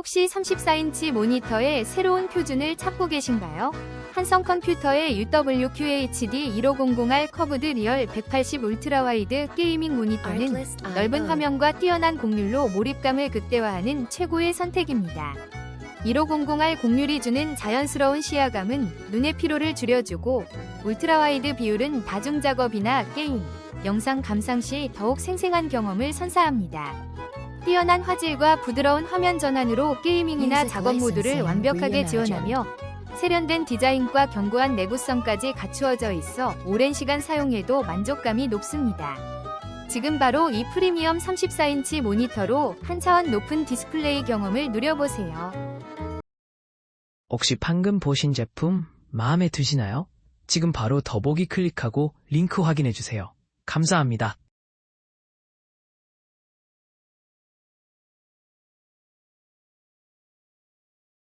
혹시 34인치 모니터의 새로운 표준을 찾고 계신가요? 한성 컴퓨터의 UWQHD 1500R 커브드 리얼 180 울트라 와이드 게이밍 모니터는 넓은 화면과 뛰어난 곡률로 몰입감을 극대화하는 최고의 선택입니다. 1500R 곡률이 주는 자연스러운 시야감은 눈의 피로를 줄여주고 울트라 와이드 비율은 다중 작업이나 게임, 영상 감상 시 더욱 생생한 경험을 선사합니다. 뛰어난 화질과 부드러운 화면 전환으로 게이밍이나 작업 모드를 완벽하게. 지원하며 세련된 디자인과 견고한 내구성까지 갖추어져 있어 오랜 시간 사용해도 만족감이 높습니다. 지금 바로 이 프리미엄 34인치 모니터로 한 차원 높은 디스플레이 경험을 누려보세요. 혹시 방금 보신 제품 마음에 드시나요? 지금 바로 더보기 클릭하고 링크 확인해 주세요. 감사합니다.